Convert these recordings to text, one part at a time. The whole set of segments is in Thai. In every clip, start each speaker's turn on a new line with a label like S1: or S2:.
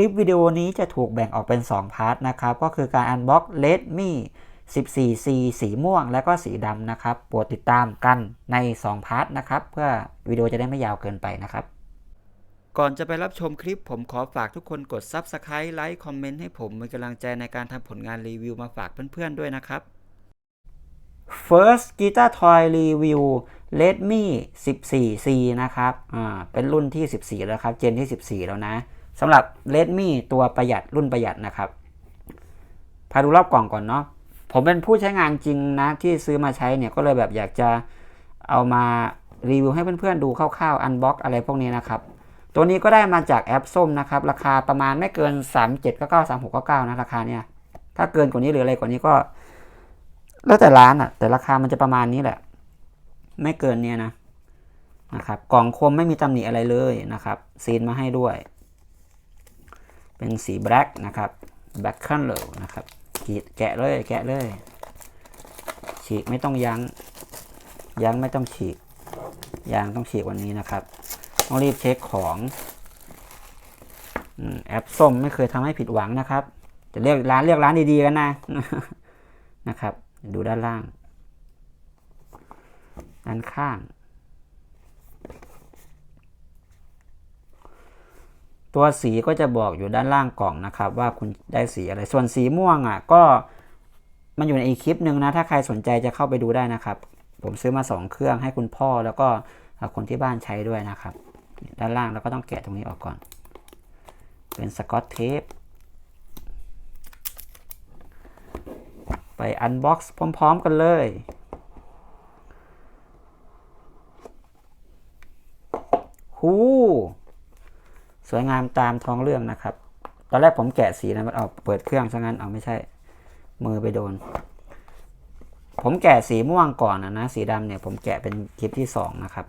S1: ลิปวิดีโอนี้จะถูกแบ่งออกเป็น 2 พาร์ทนะครับ ก็คือการ Unbox Redmi 14C สีม่วงและก็สีดำนะครับ โปรดติดตามกันใน 2 พาร์ทนะครับ เพื่อวิดีโอจะได้ไม่ยาวเกินไปนะครับ ก่อนจะไปรับชมคลิปผมขอฝากทุกคนกด Subscribe ไลค์คอมเมนต์ให้ผมมีกำลังใจในการทำผลงานรีวิวมาฝากเพื่อนๆด้วยนะครับ First Guitar Toy Review Redmi 14C นะครับ อ่า เป็นรุ่นที่ 14 แล้วครับ เจนที่ 14 แล้วนะ สำหรับ Redmi ตัวประหยัดรุ่นประหยัดนะครับ พาดูรอบกล่องก่อนเนาะผมเป็นผู้ใช้งานจริงนะที่ซื้อมาใช้เนี่ยก็เลยแบบอยากจะเอามารีวิวให้เพื่อนๆดูคร่าวๆอันบ็อกอะไรพวกนี้นะครับ ตัวนี้ก็ได้มาจากแอปส้มนะครับ ราคาประมาณไม่เกิน 3799 3699นะราคาเนี่ยถ้าเกินกว่านี้หรืออะไรกว่านี้ก็ แล้วแต่ร้านอะ่ะ แต่ราคามันจะประมาณนี้แหละ ไม่เกินเนี่ยนะนะครับ กล่องคมไม่มีตำหนิอะไรเลยนะครับ ซีนมาให้ด้วย เป็นสีแบล็กนะครับแบล็กคันเลยนะครับขีดแกะเลยแกะเลย ฉีกไม่ต้องยัง้ง ยั้งไม่ต้องฉีกยางต้องฉีกวันนี้นะครับต้องรีบเช็คของอแอปส้มไม่เคยทำให้ผิดหวังนะครับ จะเรียกร้านเรียกร้านดีๆกันนะนะครับ ดูด้านล่าง ด้านข้าง ตัวสีก็จะบอกอยู่ด้านล่างกล่องนะครับ ว่าคุณได้สีอะไร ส่วนสีม่วงอะก็มันอยู่ในอีกคลิปหนึ่งนะ ถ้าใครสนใจจะเข้าไปดูได้นะครับ ผมซื้อมาสองเครื่องให้คุณพ่อแล้วก็คนที่บ้านใช้ด้วยนะครับ ด้านล่างเราก็ต้องแกะตรงนี้ออกก่อน เป็นสกอตเทปไปอันบ็อกซ์พร้อม ๆ กันเลยหู สวยงามตามท้องเรื่องนะครับ ตอนแรกผมแกะสีนะมันเอาเปิดเครื่องซะงั้นเอาไม่ใช่ มือไปโดน ผมแกะสีม่วงก่อนนะนะสีดำเนี่ยผมแกะเป็นคลิปที่สองนะครับ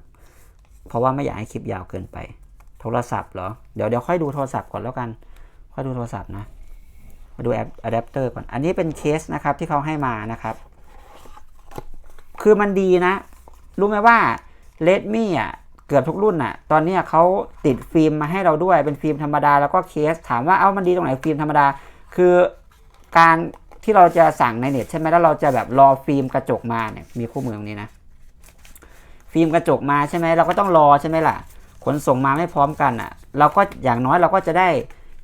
S1: เพราะว่าไม่อยากให้คลิปยาวเกินไป โทรศัพท์เหรอ เดี๋ยวเดี๋ยวค่อยดูโทรศัพท์ก่อนแล้วกัน ค่อยดูโทรศัพท์นะมาดูแอปอะแดปเตอร์ก่อน อันนี้เป็นเคสนะครับที่เขาให้มานะครับ คือมันดีนะ รู้ไหมว่า Redmi อะ เกือบทุกรุ่นอะ ตอนนี้เขาติดฟิล์มมาให้เราด้วยเป็นฟิล์มธรรมดาแล้วก็เคส ถามว่าเอ้ามันดีตรงไหนฟิล์มธรรมดา คือการที่เราจะสั่งในเน็ตใช่ไหมแล้วเราจะแบบรอฟิล์มกระจกมาเนี่ยมีคู่มือตรงนี้นะ ฟิล์มกระจกมาใช่ไหมเราก็ต้องรอใช่ไหมล่ะ ขนส่งมาไม่พร้อมกันอะ เราก็อย่างน้อยเราก็จะได้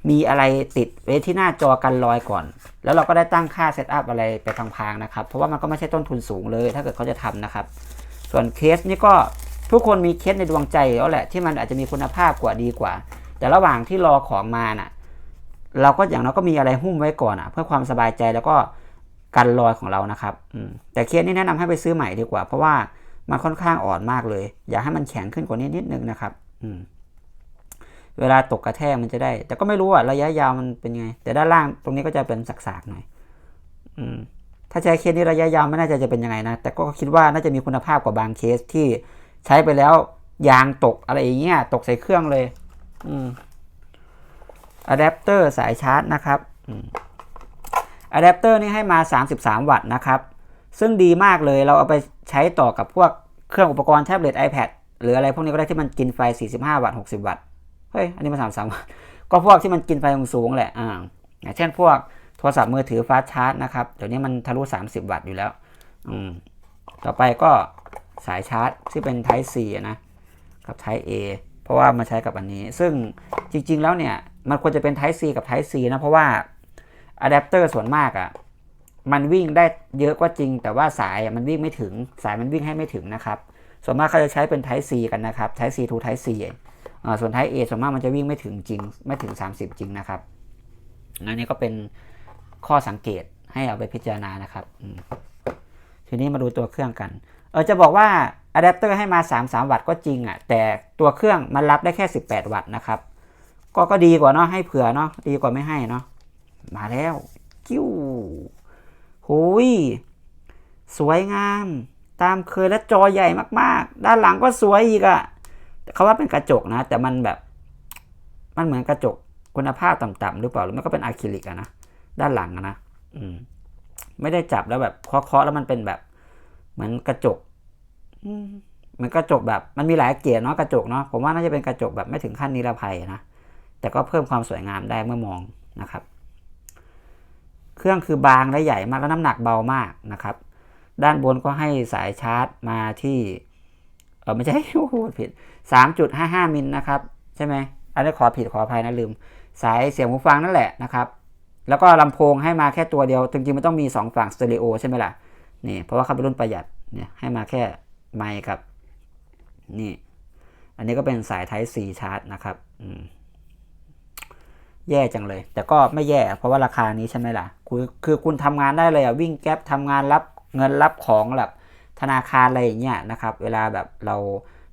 S1: มีอะไรติดไว้ที่หน้าจอกันรอยก่อน แล้วเราก็ได้ตั้งค่าเซตอัพอะไรไปพางๆนะครับ เพราะว่ามันก็ไม่ใช่ต้นทุนสูงเลย ถ้าเกิดเขาจะทำนะครับ ส่วนเคสนี่ก็ ทุกคนมีเคสในดวงใจแล้วแหละที่มันอาจจะมีคุณภาพกว่าดีกว่า แต่ระหว่างที่รอของมาน่ะ เราก็อย่างน้อยก็มีอะไรหุ้มไว้ก่อนอะ เพื่อความสบายใจแล้วก็กันรอยของเรานะครับอืมแต่เคสนี้แนะนำให้ไปซื้อใหม่ดีกว่า เพราะว่ามันค่อนข้างอ่อนมากเลย อยากให้มันแข็งขึ้นกว่านี้นิดนึงนะครับ อืมเวลาตกกระแทกมันจะได้ แต่ก็ไม่รู้อะระยะยาวมันเป็นไง แต่ด้านล่างตรงนี้ก็จะเป็นสักๆหน่อย อืมถ้าใช้เคสนี้ระยะยาวไม่น่าจะจะเป็นยังไงนะ แต่ก็คิดว่าน่าจะมีคุณภาพกว่าบางเคสที่ ใช้ไปแล้วยางตกอะไรอย่างเงี้ยตกใส่เครื่องเลย อืมอะแดปเตอร์สายชาร์จนะครับอะแดปเตอร์นี่ให้มา 33 วัตต์นะครับ ซึ่งดีมากเลยเราเอาไปใช้ต่อกับพวกเครื่องอุปกรณ์แท็บเล็ต iPad หรืออะไรพวกนี้ก็ได้ที่มันกินไฟ 45 วัตต์ 60 วัตต์ เฮ้ย อันนี้มาสามสามก็พวกที่มันกินไฟสูงๆแหละ อ่าอย่างเช่นพวกโทรศัพท์มือถือฟาสชาร์จนะครับ เดี๋ยวนี้มันทะลุ 30 วัตต์อยู่แล้ว อืม ต่อไปก็ สายชาร์จที่เป็น Type C นะกับ Type A เพราะว่ามาใช้กับอันนี้ ซึ่งจริง ๆ แล้วเนี่ย มันควรจะเป็น Type C กับ Type C นะเพราะว่าอะแดปเตอร์ส่วนมากอะ่ะมันวิ่งได้เยอะก็จริง แต่ว่าสายมันวิ่งไม่ถึงสายมันวิ่งให้ไม่ถึงนะครับส่วนมากเขาจะใช้เป็น Type C กันนะครับ Type C to Type C ส่วน Type A ส่วนมากมันจะวิ่งไม่ถึงจริง ไม่ถึง 30 จริงนะครับอันนี้ก็เป็นข้อสังเกตให้เอาไปพิจารณานะครับ ทีนี้มาดูตัวเครื่องกัน เออจะบอกว่าอะแดปเตอร์ให้มา 33 วัตต์ก็จริงอะ แต่ตัวเครื่องมันรับได้แค่ 18 วัตต์นะครับ ก็ก็ดีกว่าเนาะให้เผื่อเนาะดีกว่าไม่ให้เนาะมาแล้วกิ้วหุยสวยงาม ตามเคยและจอใหญ่มากๆ ด้านหลังก็สวยอีกอะ่ะเขาว่าเป็นกระจกนะ แต่มันแบบ มันเหมือนกระจกคุณภาพต่ำๆหรือเปล่าหรือมันก็เป็นอะคริลิกอะนะด้านหลังอะนะอืมไม่ได้จับแล้วแบบเคาะๆแล้วมันเป็นแบบ เหมือนกระจกอืมเหมือนกระจกแบบมันมีหลายเกียร์เนาะกระจกเนาะผมว่าน่าจะเป็นกระจกแบบไม่ถึงขั้นนิรภัยนะแต่ก็เพิ่มความสวยงามได้เมื่อมองนะครับ เครื่องคือบางและใหญ่มากและน้ำหนักเบามากนะครับ ด้านบนก็ให้สายชาร์จมาที่เออไม่ใช่โอ้โหผิด 3.55 มิลนะครับ ใช่ไหมอันนี้ขอผิดขออภัยนะลืม สายเสียงหูฟังนั่นแหละนะครับ แล้วก็ลำโพงให้มาแค่ตัวเดียวจริงๆมันต้องมี 2 ฝั่งสเตอริโอใช่ไหมล่ะ นี่เพราะว่าเขาเป็นรุ่นประหยัดเนี่ยให้มาแค่ไมค์กับนี่อันนี้ก็เป็นสาย Type C ชาร์จนะครับอืมแย่จังเลย แต่ก็ไม่แย่ เพราะว่าราคานี้ใช่ไหมล่ะคือคือคุณทำงานได้เลยอะวิ่งแก๊ปทำงานรับเงินรับของแบบธนาคารอะไรอย่างเงี้ยนะครับ เวลาแบบเรา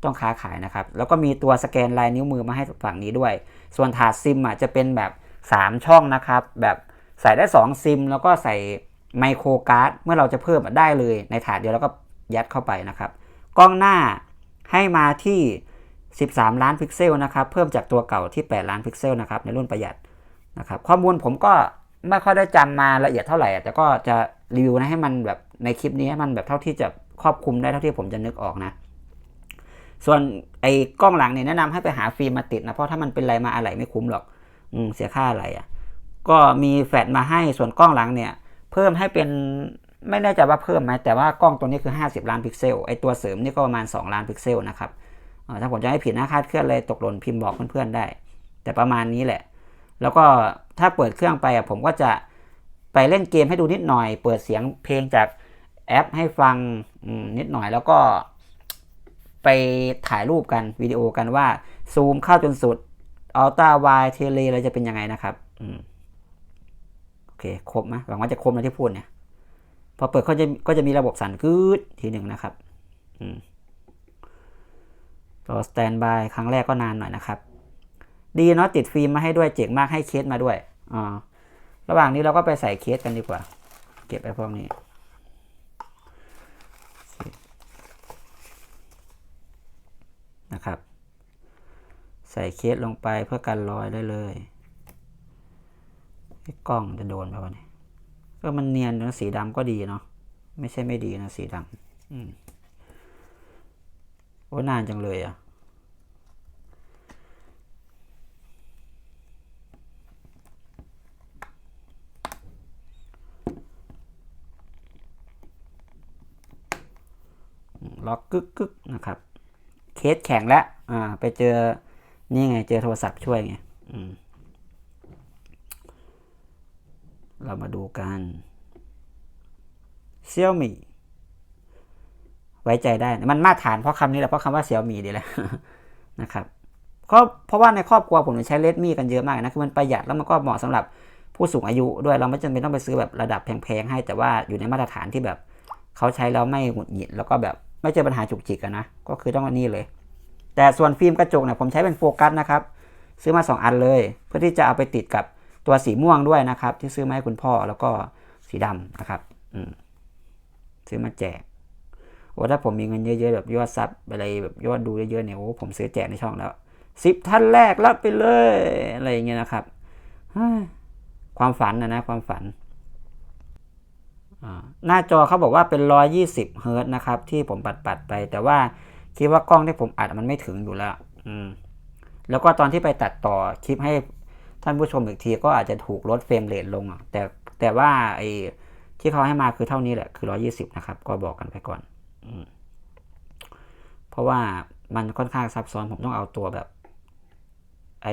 S1: ต้องค้าขายนะครับ แล้วก็มีตัวสแกนลายนิ้วมือมาให้ฝั่งนี้ด้วย ส่วนถาดซิมอะจะเป็นแบบ 3 ช่องนะครับ แบบใส่ได้ 2 ซิม แล้วก็ใส่ ไมโครการ์ดเมื่อเราจะเพิ่มได้เลยในถาดเดียวแล้วก็ยัดเข้าไปนะครับ กล้องหน้าให้มาที่ 13 ล้านพิกเซลนะครับเพิ่มจากตัวเก่าที่ 8 ล้านพิกเซลนะครับในรุ่นประหยัดนะครับข้อมูลผมก็ไม่ค่อยได้จำมาละเอียดเท่าไหร่อะแต่ก็จะรีวิวนะให้มันแบบในคลิปนี้ให้มันแบบเท่าที่จะครอบคลุมได้เท่าที่ผมจะนึกออกนะ ส่วนไอ้กล้องหลังเนี่ยแนะนำให้ไปหาฟิล์มมาติดนะเพราะถ้ามันเป็นอะไรมาอะไรไม่คุ้มหรอก อืเสียค่าอะไรอะ่ะ ก็มีแฟลชมาให้ส่วนกล้องหลังเนี่ย เพิ่มให้เป็นไม่แน่ใจว่าเพิ่มไหมแต่ว่ากล้องตัวนี้คือ 50 ล้านพิกเซลไอตัวเสริมนี่ก็ประมาณ 2 ล้านพิกเซลนะครับถ้าผมจะให้ผิดนะคาดเคลื่อนเลยตกหล่นพิมพ์บอกเพื่อนๆได้ แต่ประมาณนี้แหละ แล้วก็ถ้าเปิดเครื่องไปผมก็จะไปเล่นเกมให้ดูนิดหน่อย เปิดเสียงเพลงจากแอปให้ฟังนิดหน่อยแล้วก็ไปถ่ายรูปกันวิดีโอกันว่าซูมเข้าจนสุดอัลตร้าไวเทเลอะไรจะเป็นยังไงนะครับ อืม อเคครบไหมหวังว่าจะครบนะที่พูดเนี่ย พอเปิดก็จะก็จะมีระบบสั่นกึดทีหนึ่งนะครับอืมรอสแตนบายครั้งแรกก็นานหน่อยนะครับ ดีเนาะติดฟิล์มมาให้ด้วยเจ๋งมากให้เคสมาด้วยอ่าระหว่างนี้เราก็ไปใส่เคสกันดีกว่า เก็บไอ้พวกนี้นะครับ ใส่เคสลงไปเพื่อกันรอยได้เลย กล้องจะโดนไปวะเนี่ยก็มันเนียนนะสีดำก็ดีเนาะไม่ใช่ไม่ดีนะสีดำอืมโอ้นานจังเลยอะ่ะล็อกกึกกึกนะครับ เคสแข็งแล้ว อ่า ไปเจอ นี่ไง เจอโทรศัพท์ช่วยไง อืม เรามาดูกัน Xiaomi ไว้ใจได้ มันมาตรฐานเพราะคำนี้แหละเพราะคำว่า Xiaomi ดีแหละนะครับก็เพราะว่าในครอบครัวผมใช้ Redmi กันเยอะมากนะคือมันประหยัดแล้วมันก็เหมาะสำหรับผู้สูงอายุด้วยเราไม่จำเป็นต้องไปซื้อแบบระดับแพงๆให้ แต่ว่าอยู่ในมาตรฐานที่แบบเขาใช้แล้วไม่หงุดหงิดแล้วก็แบบไม่เจอปัญหาจุกจิกอะนะก็คือต้องอันนี้เลย แต่ส่วนฟิล์มกระจกเนี่ยผมใช้เป็นโฟกัสนะครับ ซื้อมา 2 อันเลย เพื่อที่จะเอาไปติดกับ ตัวสีม่วงด้วยนะครับ ที่ซื้อมาให้คุณพ่อแล้วก็สีดำนะครับอืซื้อมาแจกโอ้ถ้าผมมีเงินเยอะๆแบบยอดซับอะไรแบบยอดดูเยอะๆเนี่ยโอ้ผมซื้อแจกในช่องแล้วสิบท่านแรกรับไปเลยอะไรอย่างเงี้ยนะครับความฝันนะนะความฝันหน้าจอเขาบอกว่าเป็น 120เฮิร์ตนะครับ ที่ผมปัดปัดไป แต่ว่าคิดว่ากล้องที่ผมอัดมันไม่ถึงอยู่แล้ว อืม แล้วก็ตอนที่ไปตัดต่อคลิปให้ ท่านผู้ชมอีกทีก็อาจจะถูกลดเฟรมเรทลง แต่แต่ว่าไอ้ที่เขาให้มาคือเท่านี้แหละ คือ 120 นะครับ ก็บอกกันไปก่อนอเพราะว่ามันค่อนข้างซับซ้อน ผมต้องเอาตัวแบบ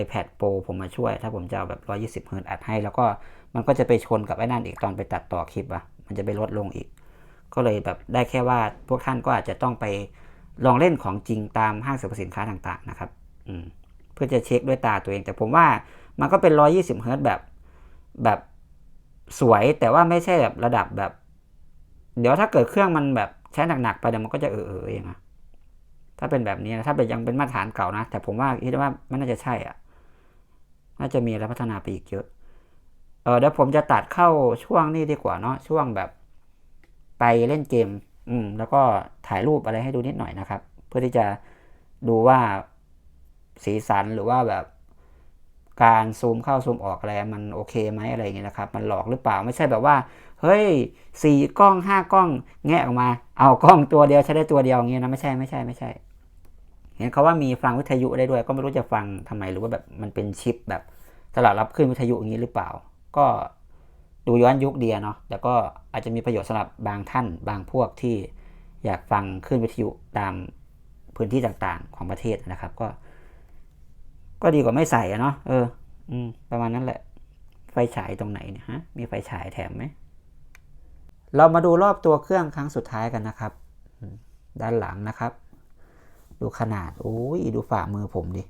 S1: iPad Pro ผมมาช่วย ถ้าผมจะเอาแบบ 120เฮิร์ตอัดให้ แล้วก็มันก็จะไปชนกับไอ้นั่นอีกตอนไปตัดต่อคลิปอะมันจะไปลดลงอีก ก็เลยแบบได้แค่ว่าพวกท่านก็อาจจะต้องไปลองเล่นของจริงตามห้างสรรพสินค้าต่างๆ นะครับ อืม เพื่อจะเช็คด้วยตาตัวเอง แต่ผมว่า มันก็เป็น 120เฮิร์ตซ์แบบแบบสวยแต่ว่าไม่ใช่แบบระดับแบบ เดี๋ยวถ้าเกิดเครื่องมันแบบใช้หนักๆไปเดี๋ยวมันก็จะเออๆเองอะถ้าเป็นแบบนี้นะถ้าเป็นยังเป็นมาตรฐานเก่านะ แต่ผมว่าคิดว่ามันน่าจะใช่อะ น่าจะมีอะไรพัฒนาไปอีกเยอะเออเดี๋ยวผมจะตัดเข้าช่วงนี้ดีกว่าเนาะช่วงแบบไปเล่นเกม อืม แล้วก็ถ่ายรูปอะไรให้ดูนิดหน่อยนะครับ เพื่อที่จะดูว่าสีสันหรือว่าแบบ การซูมเข้าซูมออกอะไรมันโอเคไหมอะไรอย่างเงี้ยนะครับ มันหลอกหรือเปล่าไม่ใช่แบบว่า เฮ้ยสี่กล้องห้ากล้องแงะออกมา เอากล้องตัวเดียวใช้ได้ตัวเดียวอย่างเงี้ยนะไม่ใช่ไม่ใช่ไม่ใช่เห็นเขาว่ามีฟังวิทยุได้ด้วยก็ไม่รู้จะฟังทำไมหรือว่าแบบมันเป็นชิปแบบสลับรับขึ้นวิทยุอย่างนี้หรือเปล่า ก็ดูย้อนยุคเดียเนาะแต่ก็อาจจะมีประโยชน์สำหรับบางท่านบางพวกที่อยากฟังขึ้นวิทยุตามพื้นที่ต่างๆของประเทศนะครับ ก็ ก็ดีกว่าไม่ใส่อะเนาะเออ อืม ประมาณนั้นแหละ ไฟฉายตรงไหนเนี่ยฮะ มีไฟฉายแถมไหม เรามาดูรอบตัวเครื่องครั้งสุดท้ายกันนะครับอืมด้านหลังนะครับ ดูขนาดโอ้ยดูฝ่ามือผมดิ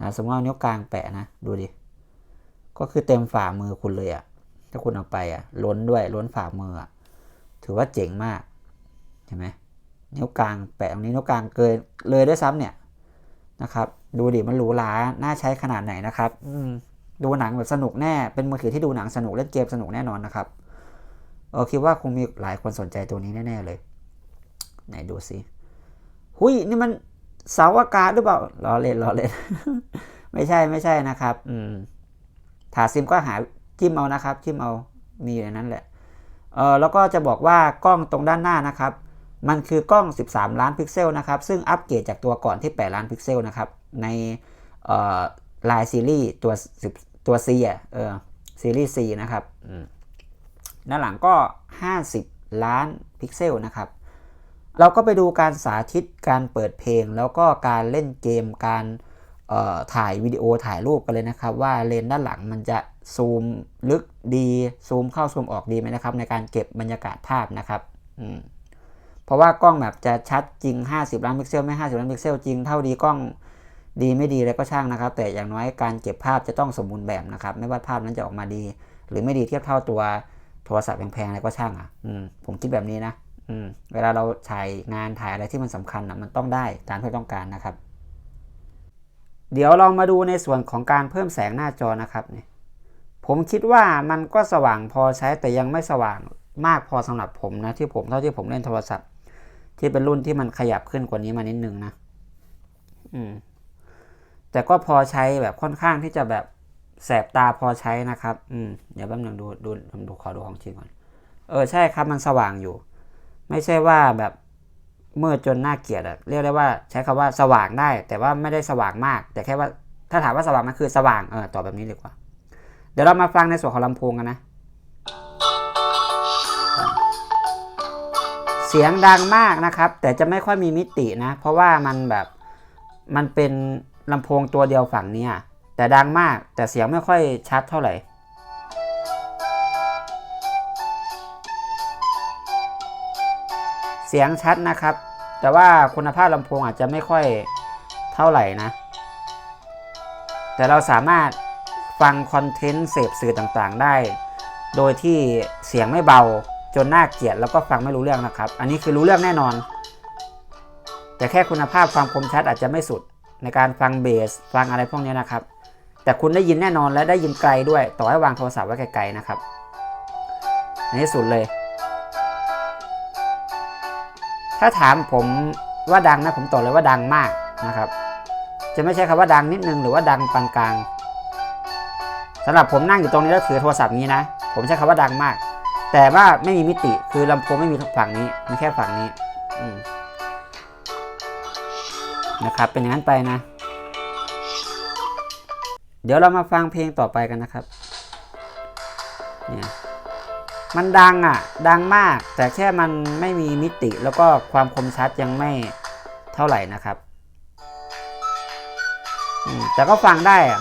S1: นะสมมติว่านิ้วกลางแปะนะ ดูดิ ก็คือเต็มฝ่ามือคุณเลยอะถ้าคุณเอาไปอะล้นด้วยล้นฝ่ามืออะถือว่าเจ๋งมาก เห็นไหมนิ้วกลางแปะตรงนี้นิ้วกลางเกินเลยด้วยซ้ำเนี่ย นะครับ ดูดิมันหรูหราน่าใช้ขนาดไหนนะครับ อืมดูหนังแบบสนุกแน่ เป็นมือถือที่ดูหนังสนุกเล่นเกมสนุกแน่นอนนะครับ เออคิดว่าคงมีหลายคนสนใจตัวนี้แน่ๆเลย ไหนดูสิหุยนี่มันเสาอากาศหรือเปล่าล้อเล่นล้อเล่น ไม่ใช่ไม่ใช่นะครับ อืมถาซิมก็หาจิ้มเอานะครับ จิ้มเอามีอยู่ในนั้นแหละ เออแล้วก็จะบอกว่ากล้องตรงด้านหน้านะครับ มันคือกล้อง 13 ล้านพิกเซลนะครับ ซึ่งอัปเกรดจากตัวก่อนที่ 8 ล้านพิกเซลนะครับ ในไลน์ซีรีส์ตัวตัว C อะเออซีรีส์ C นะครับด้านหลังก็ 50 ล้านพิกเซลนะครับ เราก็ไปดูการสาธิตการเปิดเพลง แล้วก็การเล่นเกมการออถ่ายวิดีโอถ่ายรูปกันเลยนะครับ ว่าเลนด้านหลังมันจะซูมลึกดีซูมเข้าซูมออกดีไหมนะครับ ในการเก็บบรรยากาศภาพนะครับ อืม เพราะว่ากล้องแบบจะชัดจริง 50 ล้านพิกเซลไม่50 ล้านพิกเซลจริงเท่าดีกล้องดีไม่ดีอะไรก็ช่างนะครับ แต่อย่างน้อยการเก็บภาพจะต้องสมบูรณ์แบบนะครับ ไม่ว่าภาพนั้นจะออกมาดี หรือไม่ดีเทียบเท่าตัวโทรศัพท์แพงๆอะไรก็ช่างอะอืมผมคิดแบบนี้นะอืมเวลาเราถ่ายงานถ่ายอะไรที่มันสำคัญอะมันต้องได้ตามที่ต้องการนะครับ เดี๋ยวเรามาดูในส่วนของการเพิ่มแสงหน้าจอนะครับเนี่ยผมคิดว่ามันก็สว่างพอใช้แต่ยังไม่สว่างมากพอสำหรับผมนะที่ผมเท่าที่ผมเล่นโทรศัพท์ ที่เป็นรุ่นที่มันขยับขึ้นกว่านี้มานิดนึงนะ อืม แต่ก็พอใช้แบบค่อนข้างที่จะแบบแสบตาพอใช้นะครับ อืม เดี๋ยวแป๊บนึงดูดูผมดูขอดูของจริงก่อน เออใช่ครับมันสว่างอยู่ ไม่ใช่ว่าแบบมืดจนน่าเกลียดอะเรียกได้ว่าใช้คำว่าสว่างได้ แต่ว่าไม่ได้สว่างมาก แต่แค่ว่าถ้าถามว่าสว่างมันคือสว่างเออตอบแบบนี้ดีกว่า เดี๋ยวเรามาฟังในส่วนของลำโพงกันนะ สียงดังมากนะครับ แต่จะไม่ค่อยมีมิตินะ เพราะว่ามันแบบมันเป็นลำโพงตัวเดียวฝั่งเนี้ยแต่ดังมากแต่เสียงไม่ค่อยชัดเท่าไหร่เสียงชัดนะครับ แต่ว่าคุณภาพลำโพงอาจจะไม่ค่อยเท่าไหร่นะ แต่เราสามารถฟังคอนเทนต์เสพสื่อต่างๆได้ โดยที่เสียงไม่เบา จนน่าเกลียดแล้วก็ฟังไม่รู้เรื่องนะครับ อันนี้คือรู้เรื่องแน่นอน แต่แค่คุณภาพความคมชัดอาจจะไม่สุดในการฟังเบสฟังอะไรพวกนี้นะครับ แต่คุณได้ยินแน่นอนและได้ยินไกลด้วย ต่อให้วางโทรศัพท์ไว้ไกลๆนะครับ อันนี้สุดเลย ถ้าถามผมว่าดังนะผมตอบเลยว่าดังมากนะครับ จะไม่ใช่คำว่าดังนิดนึงหรือว่าดังปานกลางสำหรับผมนั่งอยู่ตรงนี้แล้วถือโทรศัพท์นี้นะ ผมใช้คำว่าดังมาก แต่ว่าไม่มีมิติคือลำโพงไม่มีฝั่งนี้มีแค่ฝั่งนี้นะครับ เป็นอย่างนั้นไปนะ เดี๋ยวเรามาฟังเพลงต่อไปกันนะครับเนี่ยมันดังอะ ดังมาก แต่แค่มันไม่มีมิติแล้วก็ความคมชัดยังไม่เท่าไหร่นะครับแต่ก็ฟังได้อะ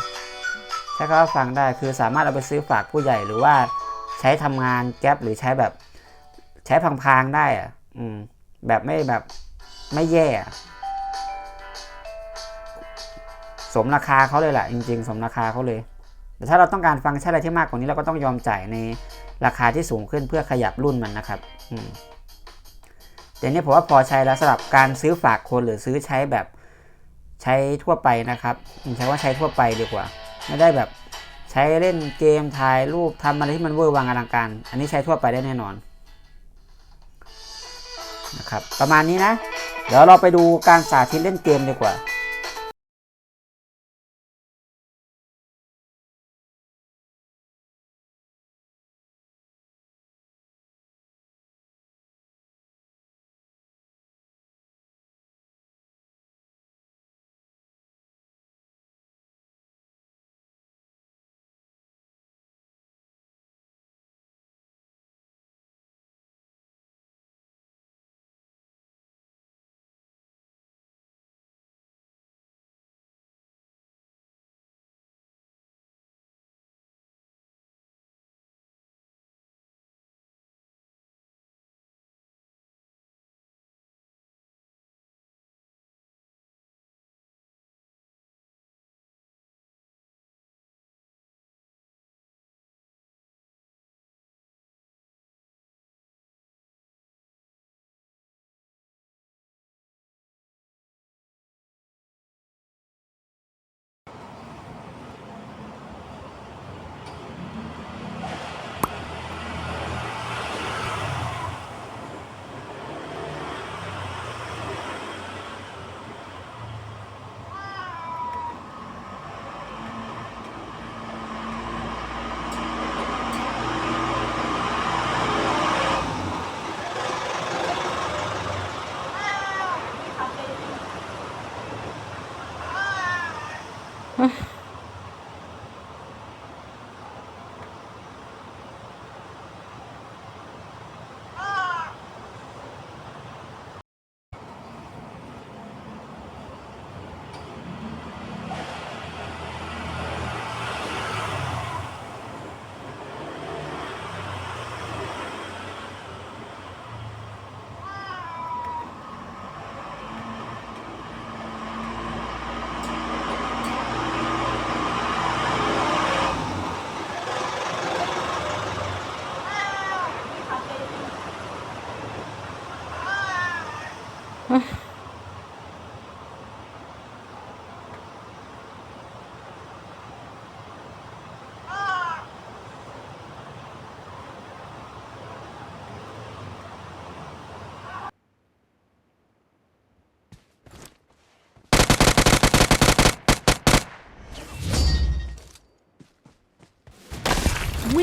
S1: ใช้คำว่าฟังได้คือสามารถเอาไปซื้อฝากผู้ใหญ่หรือว่า ช้ทำงานแก๊ปหรือใช้แบบ ใช้พางๆได้อะ อืม แบบไม่แบบไม่แย่สมราคาเขาเลยแหละจริง ๆ สมราคาเขาเลย แต่ถ้าเราต้องการฟังก์ชันอะไรที่มากกว่านี้เราก็ต้องยอมจ่ายในราคาที่สูงขึ้นเพื่อขยับรุ่นมันนะครับ อืมแต่นี้ผมว่าพอใช้แล้วสำหรับการซื้อฝากคนหรือซื้อใช้แบบใช้ทั่วไปนะครับอืมใช้ว่าใช้ทั่วไปดีกว่า ไม่ได้แบบ ใช้เล่นเกมถ่ายรูปทำอะไรที่มันเวอร์วังอลังการ อันนี้ใช้ทั่วไปได้แน่นอนนะครับประมาณนี้นะ เดี๋ยวเราไปดูการสาธิตเล่นเกมดีกว่า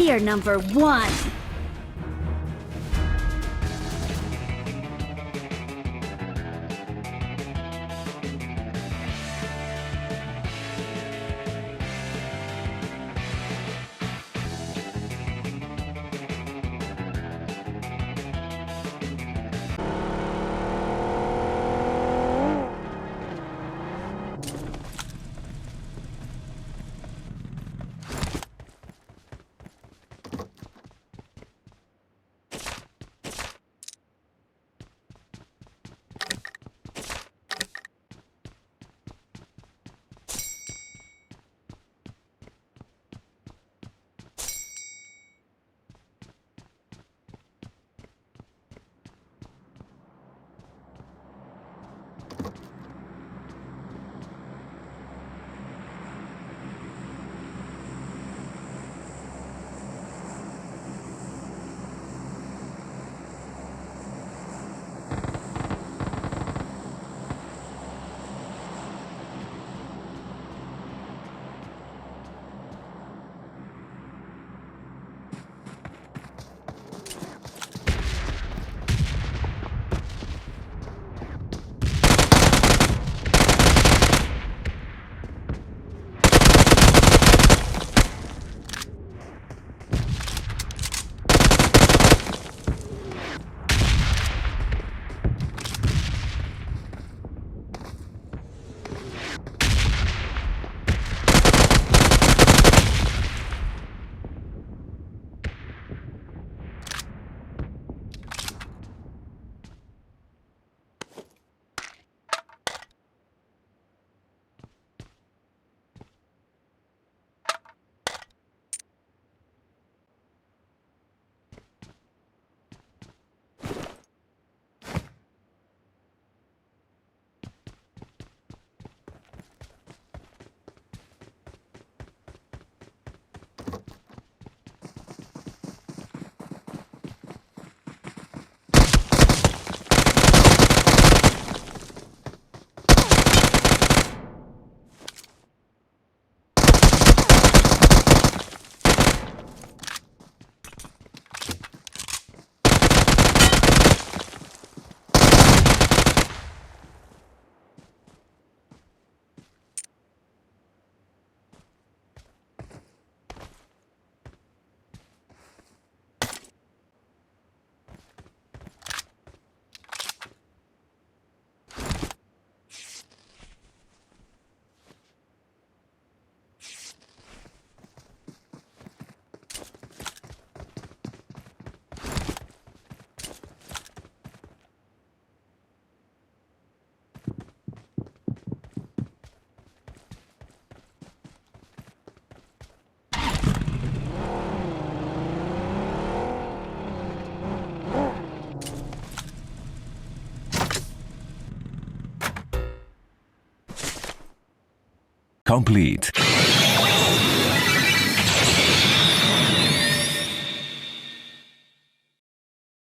S2: We are number one.
S3: complete.